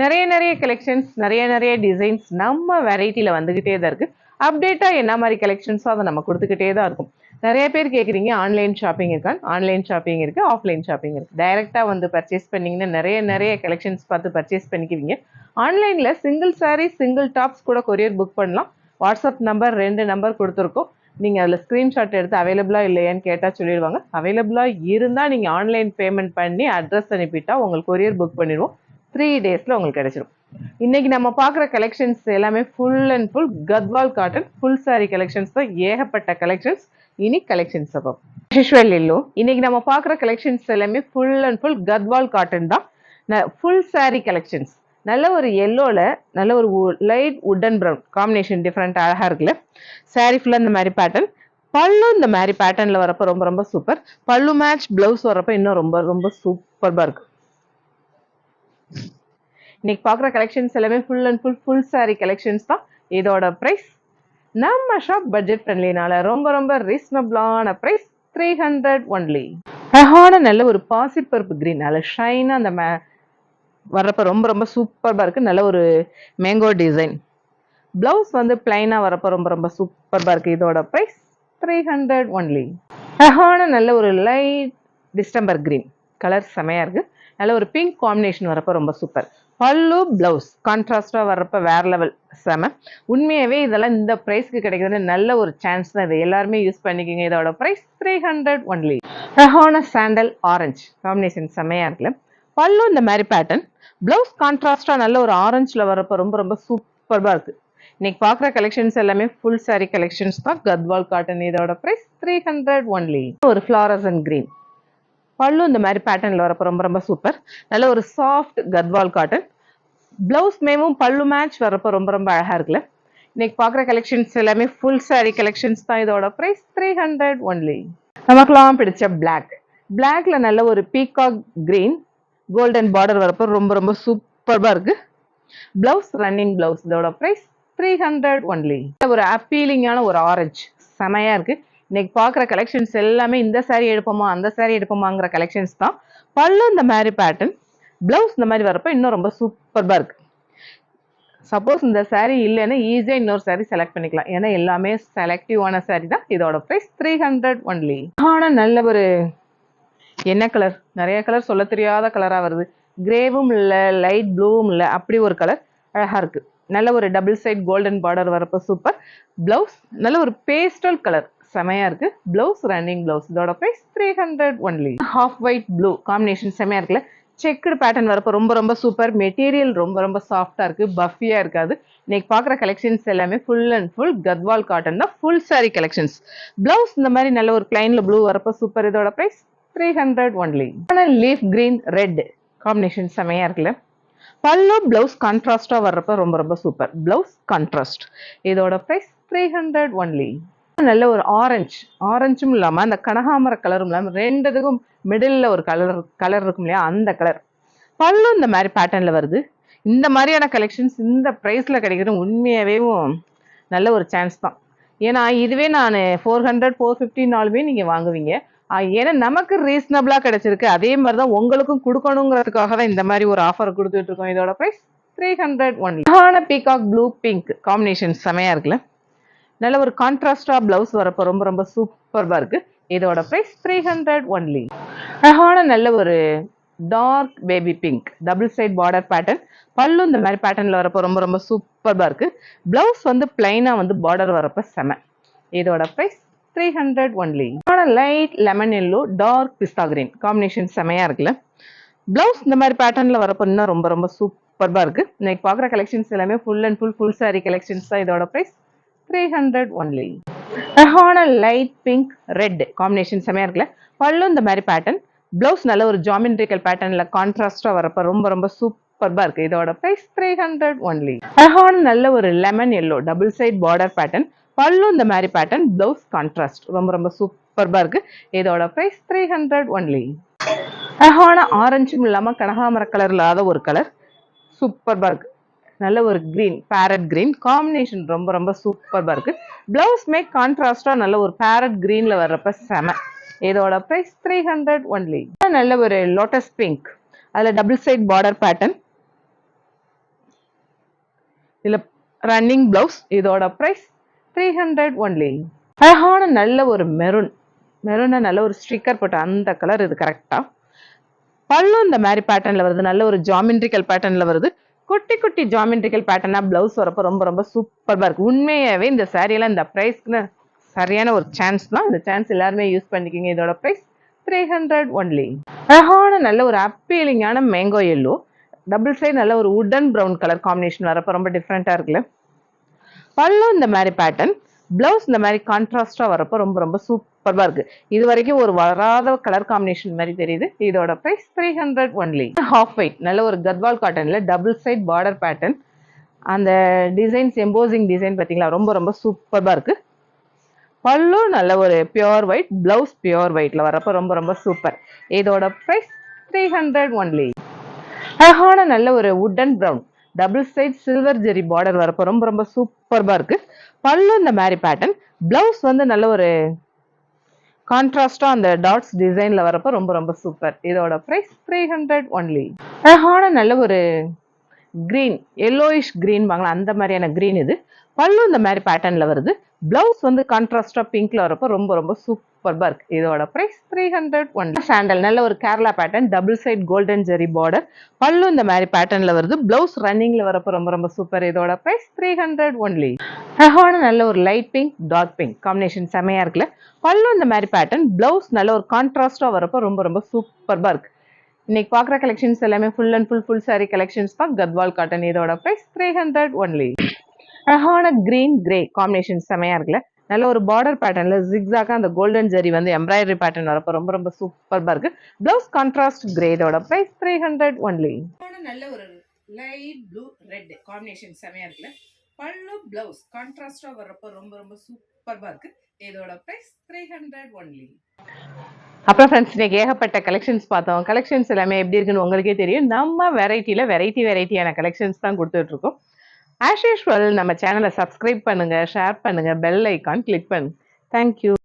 நிறைய நிறைய கலெக்ஷன்ஸ் நிறைய நிறைய டிசைன்ஸ் நம்ம வெரைட்டியில் வந்துக்கிட்டே தான் இருக்குது அப்டேட்டாக என்ன மாதிரி கலெக்ஷன்ஸோ அதை நம்ம கொடுத்துக்கிட்டே தான் இருக்கும். நிறைய பேர் கேட்குறீங்க ஆன்லைன் ஷாப்பிங் இருக்கான் ஆன்லைன் ஷாப்பிங் இருக்குது ஆஃப்லைன் ஷாப்பிங் இருக்குது டைரெக்டாக வந்து பர்ச்சேஸ் பண்ணிங்கன்னா நிறைய நிறைய கலெக்ஷன்ஸ் பார்த்து பர்ச்சேஸ் பண்ணிக்குவீங்க. ஆன்லைனில் சிங்கிள் சாரீ சிங்கிள் டாப்ஸ் கூட கொரியர் புக் பண்ணலாம். வாட்ஸ்அப் நம்பர் ரெண்டு நம்பர் கொடுத்துருக்கோம். நீங்கள் அதில் ஸ்க்ரீன்ஷாட் எடுத்து அவைலபிளாக இல்லையான்னு கேட்டால் சொல்லிடுவாங்க. அவைலபிளாக இருந்தால் நீங்கள் ஆன்லைன் பேமெண்ட் பண்ணி அட்ரஸ் அனுப்பிட்டா உங்களுக்கு கொரியர் புக் பண்ணிடுவோம். த்ரீ டேஸில் உங்களுக்கு கிடைச்சிரும். இன்னைக்கு நம்ம பார்க்குற கலெக்ஷன்ஸ் எல்லாமே full and full Gadwal cotton full sari collections தான் ஏகப்பட்ட கலெக்ஷன்ஸ் இனி கலெக்ஷன்ஸ் அப்போ. யூஷுவல் இல்லோ இன்னைக்கு நம்ம பார்க்குற கலெக்ஷன்ஸ் எல்லாமே full and full Gadwal cotton தான். ஃபுல் சாரி கலெக்ஷன்ஸ் நல்ல ஒரு எல்லோவில் நல்ல ஒரு light wooden brown combination different அழகாக இருக்குல்ல? சாரி ஃபுல்லாக இந்த மாதிரி பேட்டர்ன் பல்லு இந்த மாதிரி பேட்டர்னில் வரப்போ ரொம்ப ரொம்ப சூப்பர் பல்லு மேட்ச் ப்ளவுஸ் வரப்போ இன்னும் ரொம்ப ரொம்ப சூப்பராக இருக்குது இன்னைக்கு பார்க்குற கலெக்ஷன்ஸ் எல்லாமே full and full full sari collections தான். இதோட ப்ரைஸ் நம்ம ஷாப் பட்ஜெட் ஃப்ரெண்ட்லினால ரொம்ப ரொம்ப ரீசனபிளான ப்ரைஸ் த்ரீ ஹண்ட்ரட் ஒன்லி அழகான நல்ல ஒரு பாசிப்பருப்பு கிரீன் நல்ல ஷைனாக அந்த மே வர்றப்ப ரொம்ப ரொம்ப சூப்பராக இருக்குது நல்ல ஒரு மேங்கோ டிசைன் ப்ளவுஸ் வந்து பிளைனாக வரப்போ ரொம்ப ரொம்ப சூப்பராக இருக்குது இதோட ப்ரைஸ் த்ரீ ஹண்ட்ரட் ஒன்லி அழகான நல்ல ஒரு லைட் டிஸ்டம்பர் கிரீன் கலர் செமையாக இருக்குது நல்ல ஒரு பிங்க் காம்பினேஷன் வரப்போ ரொம்ப சூப்பர் பல்லு ப்ளவுஸ் கான்ட்ராஸ்டாக வர்றப்ப வேற லெவல் செம. உண்மையாகவே இதெல்லாம் இந்த ப்ரைஸ்க்கு கிடைக்கிறது நல்ல ஒரு சான்ஸ் தான் இது. எல்லாருமே யூஸ் பண்ணிக்கோங்க இதோட ப்ரைஸ் த்ரீ ஹண்ட்ரட் ஒன்லி ரஹான சாண்டல் ஆரஞ்சு காம்பினேஷன் செம்மையாக இருக்குல்ல. பல்லு இந்த மாதிரி பேட்டர்ன் ப்ளவுஸ் கான்ட்ராஸ்டாக நல்ல ஒரு ஆரஞ்சில் வரப்போ ரொம்ப ரொம்ப சூப்பராக இருக்குது இன்னைக்கு பார்க்குற கலெக்ஷன்ஸ் எல்லாமே ஃபுல் saree கலெக்ஷன்ஸ் தான். கத்வால் காட்டன் இதோட ப்ரைஸ் த்ரீ ஹண்ட்ரட் ஒன்லி ஒரு ஃப்ளாரஸ் அண்ட் கிரீன் பல்லு இந்த மாதிரி பேட்டர்னில் வரப்போ ரொம்ப ரொம்ப சூப்பர் நல்ல ஒரு சாஃப்ட் கத்வால் காட்டன் ப்ளவுஸ் மேமும் பல்லு மேட்ச் வரப்போ ரொம்ப ரொம்ப அழகாக இருக்குல்ல. இன்னைக்கு பார்க்குற கலெக்ஷன்ஸ் எல்லாமே ஃபுல் saree கலெக்ஷன்ஸ் தான் இதோட ப்ரைஸ் த்ரீ ஹண்ட்ரட் ஒன்லி நமக்குலாம் பிடிச்ச பிளாக் பிளாக்ல நல்ல ஒரு பீகாக் கிரீன் கோல்டன் பார்டர் வரப்போ ரொம்ப ரொம்ப சூப்பராக இருக்கு. பிளவுஸ் ரன்னிங் பிளவுஸ் இதோட ப்ரைஸ் த்ரீ ஹண்ட்ரட் ஒன்லி ஒரு அப்பீலிங்கான ஒரு ஆரஞ்சு செமையாக இருக்குது இன்னைக்கு பார்க்குற கலெக்ஷன்ஸ் எல்லாமே இந்த சாரீ எடுப்போமா அந்த சாரீ எடுப்போமாங்கிற கலெக்ஷன்ஸ் தான். பல்லு இந்த மாதிரி பேட்டர்ன் பிளவுஸ் இந்த மாதிரி வரப்போ இன்னும் ரொம்ப சூப்பராக இருக்கு. சப்போஸ் இந்த சாரீ இல்லைன்னா ஈஸியாக இன்னொரு சாரீ செலக்ட் பண்ணிக்கலாம். ஏன்னா எல்லாமே செலக்டிவான சாரீ தான். இதோட ப்ரைஸ் த்ரீ ஹண்ட்ரட் ஒன்லி ஆனால் நல்ல ஒரு என்ன கலர் நிறைய கலர் சொல்ல தெரியாத கலராக வருது. கிரேவும் இல்லை லைட் ப்ளூவும் இல்லை அப்படி ஒரு கலர் அழகாக இருக்குது நல்ல ஒரு டபுள் சைட் கோல்டன் பார்டர் வரப்போ சூப்பர் ப்ளவுஸ் நல்ல ஒரு பேஸ்டல் கலர் செமையா இருக்கு. ப்ளவுஸ் ரன்னிங் ப்ளவுஸ் இதோட price three hundred only half white blue combination செமையா இருக்குல்ல? செக்குடு பேட்டர்ன் வரப்போ ரொம்ப ரொம்ப சூப்பர் மெட்டீரியல் ரொம்ப ரொம்ப சாஃப்டாக இருக்கு. பஃபியாக இருக்காது. இன்னைக்கு பார்க்குற கலெக்ஷன்ஸ் எல்லாமே full and full Gadwal cotton தான். ஃபுல் saree கலெக்ஷன்ஸ் ப்ளவுஸ் இந்த மாதிரி நல்ல ஒரு பிளைனில் ப்ளூ வரப்போ சூப்பர் இதோட price three hundred only leaf green red combination செமையாக இருக்குல்ல? பல்லு பிளவுஸ் கான்ட்ராஸ்டாக வர்றப்ப ரொம்ப ரொம்ப சூப்பர் பிளவுஸ் கான்ட்ராஸ்ட் இதோட ப்ரைஸ் த்ரீ ஹண்ட்ரட் ஒன்லி நல்ல ஒரு ஆரஞ்சு ஆரஞ்சும் இல்லாமல் அந்த கனகாமர கலரும் இல்லாமல் ரெண்டுத்துக்கும் மிடில் ஒரு கலர் கலர் இருக்கும் இல்லையா? அந்த கலர் பல்லும் இந்த மாதிரி பேட்டர்னில் வருது. இந்த மாதிரியான கலெக்ஷன்ஸ் இந்த ப்ரைஸில் கிடைக்கிறது உண்மையாகவே நல்ல ஒரு சான்ஸ் தான். ஏன்னா இதுவே நான் ஃபோர் ஹண்ட்ரட் ஃபோர் ஃபிஃப்டினாலுமே நீங்கள் வாங்குவீங்க. ஏன்னா நமக்கு ரீசனபிளாக கிடைச்சிருக்கு. அதே மாதிரி தான் உங்களுக்கும் கொடுக்கணுங்கிறதுக்காக தான் இந்த மாதிரி ஒரு ஆஃபர் கொடுத்துட்ருக்கோம் இதோட ப்ரைஸ் த்ரீ ஹண்ட்ரட் ஒன் ஆன பீகாக் ப்ளூ பிங்க் காம்பினேஷன் செமையாக இருக்குல்ல? நல்ல ஒரு கான்ட்ராஸ்டா பிளவுஸ் வரப்போ ரொம்ப ரொம்ப சூப்பர்வாக இருக்கு. இதோட ப்ரைஸ் த்ரீ ஹண்ட்ரட் ஒன்லி அழகான நல்ல ஒரு dark baby pink double side border pattern pallu இந்த மாதிரி பேட்டர்ன்ல வரப்போ ரொம்ப ரொம்ப சூப்பர்வாக இருக்கு. பிளவுஸ் வந்து பிளைனாக வந்து பார்டர் வரப்போ செம. இதோட ப்ரைஸ் த்ரீ ஹண்ட்ரட் ஒன்லி ஆனால் light lemon yellow dark pista green combination செமையா இருக்குல்ல. பிளவுஸ் இந்த மாதிரி பேட்டர்ன்ல வரப்போ இன்னும் ரொம்ப ரொம்ப சூப்பர்வாக இருக்கு. இன்னைக்கு பார்க்குற கலெக்ஷன்ஸ் எல்லாமே full and full full sari collections தான் இதோட ப்ரைஸ் த்ரீ ஹண்ட்ரட் ஒன்லி அழகான லைட் பிங்க் ரெட் காம்பினேஷன் செமையாக இருக்குல்ல? பல்லும் இந்த மாதிரி பேட்டர்ன் பிளவுஸ் நல்ல ஒரு ஜாமெண்ட்ரிக்கல் பேட்டர்னில் கான்ட்ராஸ்டாக வரப்போ ரொம்ப ரொம்ப சூப்பர் சூப்பர்பா இருக்கு. இதோட பிரைஸ் த்ரீ ஹண்ட்ரட் ஒன்லி அழகான நல்ல ஒரு lemon yellow double side border pattern பல்லும் இந்த மாதிரி பேட்டர்ன் பிளவுஸ் கான்ட்ராஸ்ட் ரொம்ப ரொம்ப சூப்பர்பா இருக்கு. இதோட பிரைஸ் த்ரீ ஹண்ட்ரட் ஒன்லி அழகான ஆரஞ்சும் இல்லாம கனகாமர கலர் இல்லாத ஒரு கலர் சூப்பர்பா இருக்கு. நல்ல ஒரு கிரீன் பேரட் கிரீன் காம்பினேஷன் ரொம்ப ரொம்ப சூப்பராக இருக்கு. ப்ளவுஸ் மேக் கான்ட்ராஸ்டாக நல்ல ஒரு பேரட் க்ரீனில் வர்றப்ப செம. இதோட ப்ரைஸ் த்ரீ ஹண்ட்ரட் ஒன்லி நல்ல ஒரு லோட்டஸ் பிங்க் அதில் டபுள் சைட் பார்டர் பேட்டர்ன் இதில் ரன்னிங் ப்ளவுஸ் இதோட ப்ரைஸ் த்ரீ ஹண்ட்ரட் ஒன்லி அழகான நல்ல ஒரு மெரூன் மெரூனை நல்ல ஒரு ஸ்டிக்கர் போட்ட அந்த கலர் இது கரெக்டாக பல்லும் இந்த மாதிரி பேட்டர்ன்ல வருது. நல்ல ஒரு ஜாமெண்ட்ரிக்கல் பேட்டர்னில் வருது. குட்டி குட்டி ஜாமெண்ட்ரிக்கல் பேட்டர்னா ப்ளவுஸ் வரப்போ ரொம்ப ரொம்ப சூப்பர்பா இருக்கு. உண்மையாவே இந்த சாரியெல்லாம் இந்த ப்ரைஸ்க்கு சரியான ஒரு சான்ஸ் தான். இந்த சான்ஸ் எல்லாருமே யூஸ் பண்ணிக்கிங்க. இதோட ப்ரைஸ் த்ரீ ஹண்ட்ரட் ஒன்லி அழகான நல்ல ஒரு அப்பீலிங்கான மேங்கோ எல்லோ டபுள் சைடு நல்ல ஒரு உடன் ப்ரௌன் கலர் காம்பினேஷன் வரப்போ ரொம்ப டிஃப்ரெண்ட்டாக இருக்குல்ல. பல்லும் இந்த மாதிரி பேட்டர்ன் ப்ளவுஸ் இந்த மாதிரி கான்ட்ராஸ்டா வரப்போ ரொம்ப ரொம்ப சூப்பர் சூப்பர்பா இருக்கு. இது வரைக்கும் ஒரு வராத கலர் காம்பினேஷன் மாதிரி தெரியுது. இதோட price three hundred only half white நல்ல ஒரு கத்வால் காட்டன்ல டபுள் சைட் பார்டர் பேட்டர்ன் அந்த டிசைன்ஸ் எம்போசிங் டிசைன் பார்த்தீங்களா? ரொம்ப ரொம்ப சூப்பர்பா இருக்கு. பல்லு நல்ல ஒரு பியோர் ஒயிட் பிளவுஸ் பியோர் ஒயிட்ல வரப்போ ரொம்ப ரொம்ப சூப்பர் இதோட பிரைஸ் த்ரீ ஹண்ட்ரட் ஒன்லி அழகான நல்ல ஒரு wooden brown double side silver zari border வரப்போ ரொம்ப ரொம்ப சூப்பர்பா இருக்கு. பல்லு இந்த மாதிரி பேட்டர்ன் பிளவுஸ் வந்து நல்ல ஒரு கான்ட்ராஸ்டா அந்த டாட்ஸ் டிசைன்ல வரப்போ ரொம்ப ரொம்ப சூப்பர் இதோட பிரைஸ் த்ரீ ஹண்ட்ரட் ஒன்லி அழகான நல்ல ஒரு கிரீன் எல்லோயிஷ் கிரீன் வாங்கலாம். அந்த மாதிரியான கிரீன் இது. பல்லு இந்த மாதிரி பேட்டர்னில் வருது. பிளவுஸ் வந்து கான்ட்ராஸ்டா பிங்க்ல வரப்போ ரொம்ப ரொம்ப சூப்பர்பா இருக்கு. இதோட price three hundred one sandal நல்ல ஒரு Kerala pattern double side golden zari border pallu இந்த மாதிரி பேட்டர்ன்ல வருது. பிளவுஸ் ரன்னிங்ல வரப்போ ரொம்ப ரொம்ப சூப்பர் இதோட பிரைஸ் த்ரீ ஹண்ட்ரட் ஒன்லி அழகான நல்ல ஒரு light pink dark pink combination செமையா இருக்குல்ல? பல்லு இந்த மாதிரி பேட்டர்ன் பிளவுஸ் நல்ல ஒரு கான்ட்ராஸ்டா வரப்போ ரொம்ப ரொம்ப சூப்பர்பா இருக்கு. இன்னைக்கு பார்க்குற கலெக்ஷன்ஸ் எல்லாமே full and full full sari collections தான். கத்வால் காட்டன் இதோட ப்ரைஸ் த்ரீ ஹண்ட்ரட் ஒன்லி அழகான கிரீன் கிரே காம்பினேஷன் செமையா இருக்குல்ல? நல்ல ஒரு பார்டர் பேட்டர்ன்ல ஜிக்ஸாக அந்த கோல்டன் ஜெரி வந்து எம்ப்ராய்டரி பேட்டர்ன் வரப்போ ரொம்ப ரொம்ப சூப்பர்பா இருக்கு. பிளவுஸ் கான்ட்ராஸ்ட் கிரே இதோட ப்ரைஸ் த்ரீ ஹண்ட்ரட் ஒன்லி நல்ல ஒரு லைட் ப்ளூ ரெட் காம்பினேஷன் செமையா இருக்குல்ல? பல்லு பிளவுஸ் கான்ட்ராஸ்டா வர்றப்போ ரொம்ப ரொம்ப சூப்பர்பா இருக்கு. இதோட பிரைஸ் த்ரீ ஹண்ட்ரட் ஒன்லி அப்புறம் ஃப்ரெண்ட்ஸ் இன்னைக்கு ஏகப்பட்ட கலெக்ஷன்ஸ் பார்த்தோம். கலெக்ஷன்ஸ் எல்லாமே எப்படி இருக்குன்னு உங்களுக்கே தெரியும். நம்ம வெரைட்டியில் வெரைட்டி வெரைட்டியான கலெக்ஷன்ஸ் தான் கொடுத்துட்டு இருக்கோம். ஆஸ் யூஷுவல் நம்ம சேனலை சப்ஸ்கிரைப் பண்ணுங்க ஷேர் பண்ணுங்க பெல் ஐக்கான் கிளிக் பண்ணுங்கள் தேங்க்யூ